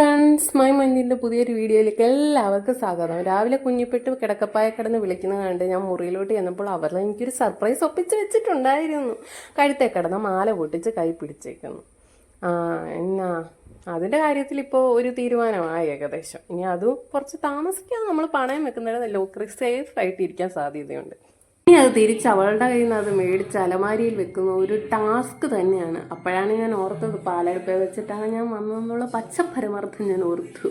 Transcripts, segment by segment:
Friends my മൈൻഡിന്റെ പുതിയൊരു വീഡിയോയിലേക്ക് എല്ലാവർക്കും സ്വാഗതം. രാവിലെ കുഞ്ഞിപ്പെട്ട് കിടക്കപ്പായ കിടന്ന് വിളിക്കുന്നത് കണ്ട് ഞാൻ മുറിയിലോട്ട് ചെന്നപ്പോൾ അവർ എനിക്കൊരു സർപ്രൈസ് ഒപ്പിച്ച് വെച്ചിട്ടുണ്ടായിരുന്നു. കഴുത്തെ കിടന്ന മാല പൊട്ടിച്ച് കൈ പിടിച്ചേക്കുന്നു. ആ എന്നാ അതിന്റെ കാര്യത്തിൽ ഇപ്പോൾ ഒരു തീരുമാനമായി ഏകദേശം. ഇനി അതും കുറച്ച് താമസിക്കാതെ നമ്മൾ പണയം വെക്കുന്നതിന് ലോക്കറി സേഫ് ആയിട്ട് ഇരിക്കാൻ സാധ്യതയുണ്ട്. ഇനി അത് തിരിച്ച് അവളുടെ കയ്യിൽ നിന്ന് അത് മേടിച്ച് അലമാരിയിൽ വെക്കുന്ന ഒരു ടാസ്ക് തന്നെയാണ്. അപ്പോഴാണ് ഞാൻ ഓർത്തത് പാലടുപ്പേ വെച്ചിട്ടാണ് ഞാൻ വന്നതെന്നുള്ള പച്ച പരമാർത്ഥം ഞാൻ ഓർത്തു.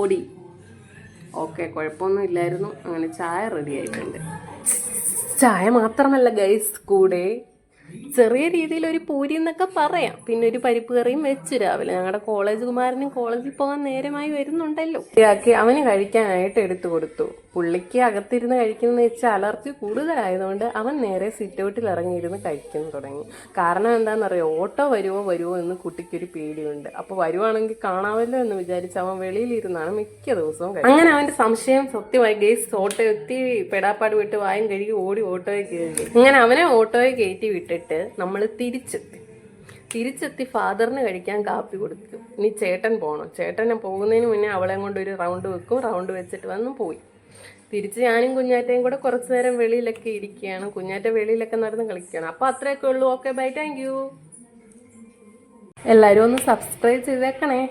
ഓടി. ഓക്കെ കുഴപ്പമൊന്നും ഇല്ലായിരുന്നു. അങ്ങനെ ചായ റെഡി ആയിട്ടുണ്ട്. ചായ മാത്രമല്ല ഗൈസ് കൂടെ ചെറിയ രീതിയിൽ ഒരു പൂരി എന്നൊക്കെ പറയാം. പിന്നെ ഒരു പരിപ്പ് കറിയും വെച്ചു രാവിലെ. ഞങ്ങളുടെ കോളേജ് കുമാരനും കോളേജിൽ പോകാൻ നേരമായി വരുന്നുണ്ടല്ലോ. ഇതാക്കി അവന് കഴിക്കാനായിട്ട് എടുത്തു കൊടുത്തു. പുള്ളിക്ക് അകത്തിരുന്ന് കഴിക്കുന്ന വെച്ചാൽ അലർജി കൂടുതലായതുകൊണ്ട് അവൻ നേരെ സിറ്റ് ഔട്ടിൽ ഇറങ്ങിയിരുന്ന് കഴിക്കാൻ തുടങ്ങി. കാരണം എന്താണെന്നറിയോ ഓട്ടോ വരുമോ വരുമോ എന്ന് കുട്ടിക്കൊരു പേടിയുണ്ട്. അപ്പോൾ വരുവാണെങ്കിൽ കാണാമല്ലോ എന്ന് വിചാരിച്ച് അവൻ വെളിയിലിരുന്നാണ് മിക്ക ദിവസവും. അങ്ങനെ അവന്റെ സംശയം സത്യമായി ഗേസ് ഓട്ടോ എത്തി പെടാപ്പാട് വിട്ട് വായും കഴുകി ഓടി ഓട്ടോയിൽ കയറി. അങ്ങനെ അവനെ ഓട്ടോയെ കയറ്റി വിട്ടിട്ട് നമ്മൾ തിരിച്ചെത്തി. തിരിച്ചെത്തി ഫാദറിന് കഴിക്കാൻ കാപ്പി കൊടുത്തു. ഇനി ചേട്ടൻ പോകണം ചേട്ടനെ പോകുന്നതിന് മുന്നേ അവളെ കൊണ്ട് ഒരു റൗണ്ട് വെക്കും. റൗണ്ട് വെച്ചിട്ട് വന്ന് പോയി. തിരിച്ച് ഞാനും കുഞ്ഞാറ്റയും കൂടെ കുറച്ച് നേരം വെളിയിലൊക്കെ ഇരിക്കുകയാണ്. കുഞ്ഞാറ്റ വെളിയിലൊക്കെ നടന്ന് കളിക്കുകയാണ്. അപ്പോൾ അത്രയൊക്കെ ഉള്ളൂ. ഓക്കെ ബൈ താങ്ക് യു എല്ലാവരും ഒന്ന് സബ്സ്ക്രൈബ് ചെയ്തേക്കണേ.